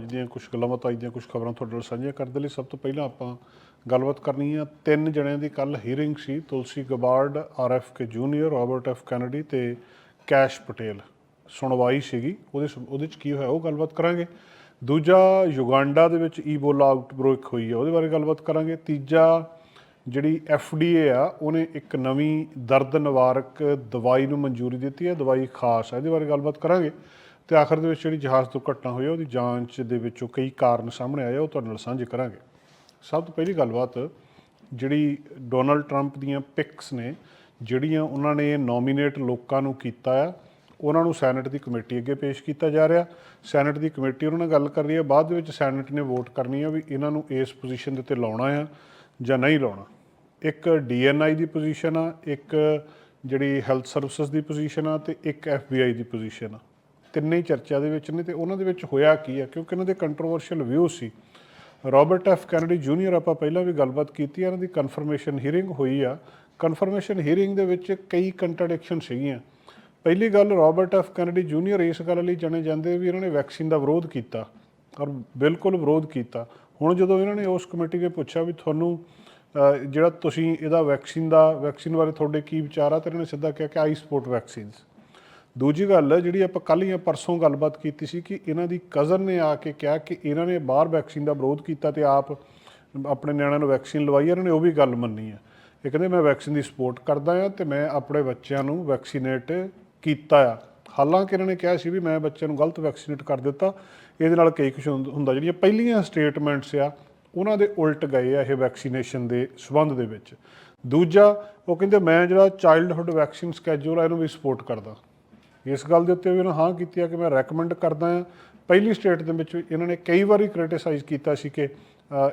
ਅੱਜ ਦੀਆਂ ਕੁਝ ਗੱਲਾਂ ਬਾਤਾਂ ਦੀਆਂ ਕੁਝ ਖਬਰਾਂ ਤੁਹਾਡੇ ਨਾਲ ਸਾਂਝੀਆਂ ਕਰਨ ਦੇ ਲਈ। ਸਭ ਤੋਂ ਪਹਿਲਾਂ ਆਪਾਂ ਗੱਲਬਾਤ ਕਰਨੀ ਆ। ਤਿੰਨ ਜਣਿਆਂ ਦੀ ਕੱਲ ਹੀਅਰਿੰਗ ਸੀ, Tulsi Gabbard RF K junior, Robert F Kennedy ਤੇ ਕੈਸ਼ ਪਟੇਲ। ਸੁਣਵਾਈ ਸੀਗੀ, ਉਹਦੇ ਸ- ਉਹਦੇ ਚ ਕੀ ਹੋਇਆ ਉਹ ਗੱਲਬਾਤ ਕਰਾਂਗੇ। ਦੂਜਾ ਯੁਗਾਂਡਾ ਦੇ ਵਿੱਚ ਈਬੋਲਾ ਆਊਟਬ੍ਰੇਕ ਹੋਈ ਹੈ ਉਹਦੇ ਬਾਰੇ ਗੱਲਬਾਤ ਕਰਾਂਗੇ। ਤੀਜਾ ਜਿਹੜੀ ਏ ਆ, ਉਹਨੇ ਇੱਕ ਨਵੀਂ ਦਰਦ ਨਿਵਾਰਕ ਦਵਾਈ ਨੂੰ ਮਨਜ਼ੂਰੀ ਦਿੱਤੀ ਹੈ ਦਵਾਈ ਖਾਸ ਹੈ ਇਹਦੇ ਬਾਰੇ ਗੱਲਬਾਤ ਕਰਾਂਗੇ। ਤੇ ਆਖਰ ਦੇ ਵਿੱਚ ਜਿਹੜੀ ਜਹਾਜ਼ ਦੁਰਘਟਨਾ ਹੋਈ ਆ, ਉਹਦੀ ਜਾਂਚ ਦੇ ਵਿੱਚੋਂ ਕਈ ਕਾਰਨ ਸਾਹਮਣੇ ਆਏ ਆ, ਉਹ ਤੁਹਾਡੇ ਨਾਲ ਸਾਂਝੇ ਕਰਾਂਗੇ। ਸਭ ਤੋਂ ਪਹਿਲੀ ਗੱਲਬਾਤ ਜਿਹੜੀ ਡੋਨਲਡ ਟਰੰਪ ਦੀਆਂ ਪਿਕਸ ਨੇ ਜਿਹੜੀਆਂ ਉਹਨਾਂ ਨੇ ਨੋਮੀਨੇਟ ਲੋਕਾਂ ਨੂੰ ਕੀਤਾ ਆ ਉਹਨਾਂ ਨੂੰ ਸੈਨੇਟ ਦੀ ਕਮੇਟੀ ਅੱਗੇ ਪੇਸ਼ ਕੀਤਾ ਜਾ ਰਿਹਾ। ਸੈਨੇਟ ਦੀ ਕਮੇਟੀ ਉਹਨਾਂ ਨਾਲ ਗੱਲ ਕਰ ਰਹੀ ਹੈ ਬਾਅਦ ਦੇ ਵਿੱਚ ਸੈਨੇਟ ਨੇ ਵੋਟ ਕਰਨੀ ਆ ਵੀ ਇਹਨਾਂ ਨੂੰ ਇਸ ਪੋਜੀਸ਼ਨ ਦੇ ਉੱਤੇ ਲਾਉਣਾ ਆ ਜਾਂ ਨਹੀਂ ਲਾਉਣਾ। ਇੱਕ ਡੀਐਨਆਈ ਦੀ ਪੋਜੀਸ਼ਨ ਆ ਇੱਕ ਜਿਹੜੀ ਹੈਲਥ ਸਰਵਿਸਿਜ਼ ਦੀ ਪੋਜੀਸ਼ਨ ਆ ਤੇ ਇੱਕ ਐਫਬੀਆਈ ਦੀ ਪੋਜੀਸ਼ਨ ਆ। ਤਿੰਨੇ ਹੀ ਚਰਚਾ ਦੇ ਵਿੱਚ ਨੇ ਤੇ ਉਹਨਾਂ ਦੇ ਵਿੱਚ ਹੋਇਆ ਕੀ ਆ ਕਿਉਂਕਿ ਇਹਨਾਂ ਦੇ ਕੰਟਰੋਵਰਸ਼ੀਅਲ ਵਿਊ ਸੀ। ਰਾਬਰਟ ਐਫ ਕੈਨੇਡੀ ਜੂਨੀਅਰ ਆਪਾਂ ਪਹਿਲਾਂ ਵੀ ਗੱਲਬਾਤ ਕੀਤੀ ਇਹਨਾਂ ਦੀ ਕਨਫਰਮੇਸ਼ਨ ਹੀਅਰਿੰਗ ਹੋਈ ਆ। ਕਨਫਰਮੇਸ਼ਨ ਹੀਅਰਿੰਗ ਦੇ ਵਿੱਚ ਕਈ ਕੰਟਰਡਿਕਸ਼ਨ ਸੀਗੀਆਂ। ਪਹਿਲੀ ਗੱਲ ਰਾਬਰਟ ਐਫ ਕੈਨੇਡੀ ਜੂਨੀਅਰ ਇਸ ਗੱਲ ਲਈ ਜਾਣੇ ਜਾਂਦੇ ਵੀ ਇਹਨਾਂ ਨੇ ਵੈਕਸੀਨ ਦਾ ਵਿਰੋਧ ਕੀਤਾ ਔਰ ਬਿਲਕੁਲ ਵਿਰੋਧ ਕੀਤਾ। ਹੁਣ ਜਦੋਂ ਇਹਨਾਂ ਨੇ ਉਸ ਕਮੇਟੀ ਨੇ ਪੁੱਛਿਆ ਵੀ ਤੁਹਾਨੂੰ ਜਿਹੜਾ ਤੁਸੀਂ ਇਹਦਾ ਵੈਕਸੀਨ ਦਾ ਵੈਕਸੀਨ ਬਾਰੇ ਤੁਹਾਡੇ ਕੀ ਵਿਚਾਰ ਆ, ਤੇ ਇਹਨਾਂ ਨੇ ਸਿੱਧਾ ਕਿਹਾ ਕਿ ਆਈ ਸਪੋਰਟ ਵੈਕਸੀਨਸ ਦੂਜੀ ਗੱਲ ਜਿਹੜੀ ਆਪਾਂ ਕੱਲ੍ਹ ਜਾਂ ਪਰਸੋਂ ਗੱਲਬਾਤ ਕੀਤੀ ਸੀ ਕਿ ਇਹਨਾਂ ਦੀ ਕਜ਼ਨ ਨੇ ਆ ਕੇ ਕਿਹਾ ਕਿ ਇਹਨਾਂ ਨੇ ਬਾਹਰ ਵੈਕਸੀਨ ਦਾ ਵਿਰੋਧ ਕੀਤਾ ਤੇ ਆਪ ਆਪਣੇ ਨਿਆਣਿਆਂ ਨੂੰ ਵੈਕਸੀਨ ਲਵਾਈ ਇਹਨਾਂ ਨੇ ਉਹ ਵੀ ਗੱਲ ਮੰਨੀ ਹੈ। ਇਹ ਕਹਿੰਦੇ, ਮੈਂ ਵੈਕਸੀਨ ਦੀ ਸਪੋਰਟ ਕਰਦਾ ਆ ਤੇ ਮੈਂ ਆਪਣੇ ਬੱਚਿਆਂ ਨੂੰ ਵੈਕਸੀਨੇਟ ਕੀਤਾ ਆ। ਹਾਲਾਂਕਿ ਇਹਨਾਂ ਨੇ ਕਿਹਾ ਸੀ ਵੀ ਮੈਂ ਬੱਚਿਆਂ ਨੂੰ ਗਲਤ ਵੈਕਸੀਨੇਟ ਕਰ ਦਿੱਤਾ। ਇਹਦੇ ਨਾਲ ਕਈ ਕੁਝ ਹੁੰਦ- ਹੁੰਦਾ, ਜਿਹੜੀਆਂ ਪਹਿਲੀਆਂ ਸਟੇਟਮੈਂਟਸ ਆ, ਉਹਨਾਂ ਦੇ ਉਲਟ ਗਏ ਆ ਇਹ ਵੈਕਸੀਨੇਸ਼ਨ ਦੇ ਸਬੰਧ ਦੇ ਵਿੱਚ। ਦੂਜਾ, ਉਹ ਕਹਿੰਦੇ, ਮੈਂ ਜਿਹੜਾ ਚਾਈਲਡਹੁੱਡ ਵੈਕਸੀਨ ਸਕੇਜੂਲ ਆ, ਇਹਨੂੰ ਵੀ ਸਪੋਰਟ ਕਰਦਾ। ਇਸ ਗੱਲ ਦੇ ਉੱਤੇ ਵੀ ਉਹਨਾਂ ਹਾਂ ਕੀਤੀ ਆ ਕਿ ਮੈਂ ਰეკਮੈਂਡ ਕਰਦਾ ਆ ਪਹਿਲੀ ਸਟੇਟ ਦੇ ਵਿੱਚ ਇਹਨਾਂ ਨੇ ਕਈ ਵਾਰੀ ਕ੍ਰਿਟਿਸਾਈਜ਼ ਕੀਤਾ ਸੀ ਕਿ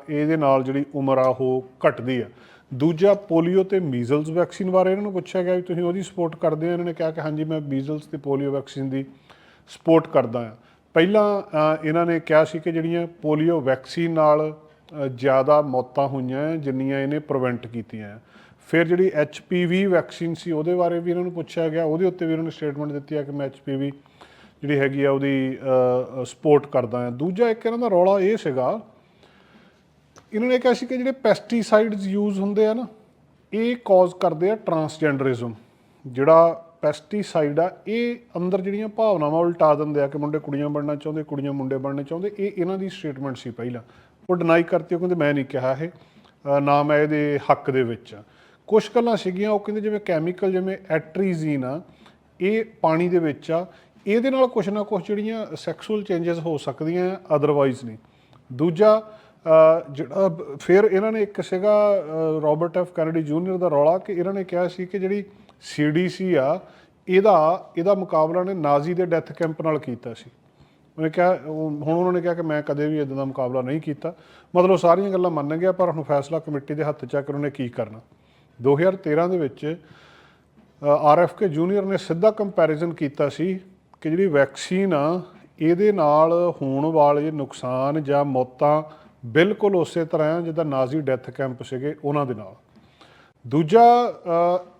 ਇਹਦੇ ਨਾਲ ਜਿਹੜੀ ਉਮਰ ਆ ਉਹ ਘਟਦੀ ਆ। ਦੂਜਾ ਪੋਲੀਓ ਤੇ ਮੀਜ਼ਲਸ ਵੈਕਸੀਨ ਬਾਰੇ ਇਹਨਾਂ ਨੂੰ ਪੁੱਛਿਆ ਗਿਆ ਵੀ ਤੁਸੀਂ ਉਹਦੀ ਸਪੋਰਟ ਕਰਦੇ ਆ ਇਹਨਾਂ ਨੇ ਕਿਹਾ ਕਿ ਹਾਂਜੀ ਮੈਂ ਮੀਜ਼ਲਸ ਤੇ ਪੋਲੀਓ ਵੈਕਸੀਨ ਦੀ ਸਪੋਰਟ ਕਰਦਾ ਆ ਪਹਿਲਾਂ ਇਹਨਾਂ ਨੇ ਕਿਹਾ ਸੀ ਕਿ ਜਿਹੜੀਆਂ ਪੋਲੀਓ ਵੈਕਸੀਨ ਨਾਲ ਜ਼ਿਆਦਾ ਮੌਤਾਂ ਹੋਈਆਂ ਆ, ਜਿੰਨੀਆਂ ਇਹਨੇ ਪ੍ਰੀਵੈਂਟ ਕੀਤੀਆਂ ਆ। ਫਿਰ ਜਿਹੜੀ ਐਚਪੀਵੀ ਵੈਕਸੀਨ ਸੀ, ਉਹਦੇ ਬਾਰੇ ਵੀ ਇਹਨਾਂ ਨੂੰ ਪੁੱਛਿਆ ਗਿਆ। ਉਹਦੇ ਉੱਤੇ ਵੀ ਇਹਨਾਂ ਨੇ ਸਟੇਟਮੈਂਟ ਦਿੱਤੀ ਆ ਕਿ ਮੈਂ ਐਚਪੀਵੀ ਜਿਹੜੀ ਹੈਗੀ ਆ, ਉਹਦੀ ਸਪੋਰਟ ਕਰਦਾ ਆ। ਦੂਜਾ ਇੱਕ ਇਹਨਾਂ ਦਾ ਰੌਲਾ ਇਹ ਸੀਗਾ, ਇਹਨਾਂ ਨੇ ਕਿਹਾ ਸੀ ਕਿ ਜਿਹੜੇ ਪੈਸਟੀਸਾਈਡਸ ਯੂਜ਼ ਹੁੰਦੇ ਆ ਨਾ, ਇਹ ਕਾਜ਼ ਕਰਦੇ ਆ ਟਰਾਂਸਜੈਂਡਰਿਜ਼ਮ ਜਿਹੜਾ ਪੈਸਟੀਸਾਈਡ ਆ, ਇਹ ਅੰਦਰ ਜਿਹੜੀਆਂ ਭਾਵਨਾਵਾਂ ਉਲਟਾ ਦਿੰਦੇ ਆ ਕਿ ਮੁੰਡੇ ਕੁੜੀਆਂ ਬਣਨਾ ਚਾਹੁੰਦੇ, ਕੁੜੀਆਂ ਮੁੰਡੇ ਬਣਨੇ ਚਾਹੁੰਦੇ, ਇਹ ਇਹਨਾਂ ਦੀ ਸਟੇਟਮੈਂਟ ਸੀ ਪਹਿਲਾਂ। ਉਹ ਡਿਨਾਈ ਕਰਤੀ, ਉਹ ਕਹਿੰਦੇ ਮੈਂ ਨਹੀਂ ਕਿਹਾ ਇਹ। ਨਾ ਮੈਂ ਇਹਦੇ ਹੱਕ ਦੇ ਵਿੱਚ ਆ। ਕੁਝ ਗੱਲਾਂ ਸੀਗੀਆਂ ਉਹ ਕਹਿੰਦੇ ਜਿਵੇਂ ਕੈਮੀਕਲ ਜਿਵੇਂ ਐਟਰੀਜ਼ੀਨ ਆ ਇਹ ਪਾਣੀ ਦੇ ਵਿੱਚ ਆ ਇਹਦੇ ਨਾਲ ਕੁਝ ਨਾ ਕੁਝ ਜਿਹੜੀਆਂ ਸੈਕਸੁਅਲ ਚੇਂਜਸ ਹੋ ਸਕਦੀਆਂ ਅਦਰਵਾਈਜ਼ ਨਹੀਂ। ਦੂਜਾ ਜਿਹੜਾ ਫਿਰ ਇਹਨਾਂ ਨੇ ਇੱਕ ਸੀਗਾ ਅ, ਰਾਬਰਟ ਐਫ ਕੈਨੇਡੀ ਜੂਨੀਅਰ ਦਾ ਰੌਲਾ ਕਿ ਇਹਨਾਂ ਨੇ ਕਿਹਾ ਸੀ ਕਿ ਜਿਹੜੀ ਸੀਡੀਸੀ ਆ ਇਹਦਾ ਇਹਦਾ ਮੁਕਾਬਲਾ ਨੇ ਨਾਜ਼ੀ ਦੇ ਡੈਥ ਕੈਂਪ ਨਾਲ ਕੀਤਾ ਸੀ। ਉਹਨੇ ਕਿਹਾ ਹੁਣ ਉਹਨਾਂ ਨੇ ਕਿਹਾ ਕਿ ਮੈਂ ਕਦੇ ਵੀ ਇਦਾਂ ਦਾ ਮੁਕਾਬਲਾ ਨਹੀਂ ਕੀਤਾ। ਮਤਲਬ ਸਾਰੀਆਂ ਗੱਲਾਂ ਮੰਨ ਗਿਆ ਪਰ ਹੁਣ ਫੈਸਲਾ ਕਮੇਟੀ ਦੇ ਹੱਥ 'ਚ ਆ ਕਿ ਉਹਨੇ ਕੀ ਕਰਨਾ। 2013 ਦੇ ਵਿੱਚ ਆਰਐਫਕੇ ਜੂਨੀਅਰ ਨੇ ਸਿੱਧਾ ਕੰਪੈਰੀਜ਼ਨ ਕੀਤਾ ਸੀ ਕਿ ਜਿਹੜੀ ਵੈਕਸੀਨ ਆ, ਇਹਦੇ ਨਾਲ ਹੋਣ ਵਾਲੇ ਨੁਕਸਾਨ ਜਾਂ ਮੌਤਾਂ ਬਿਲਕੁਲ ਉਸੇ ਤਰ੍ਹਾਂ ਆ ਜਿੱਦਾਂ ਨਾਜ਼ੀ ਡੈਥ ਕੈਂਪ ਸੀਗੇ ਉਹਨਾਂ ਦੇ ਨਾਲ। ਦੂਜਾ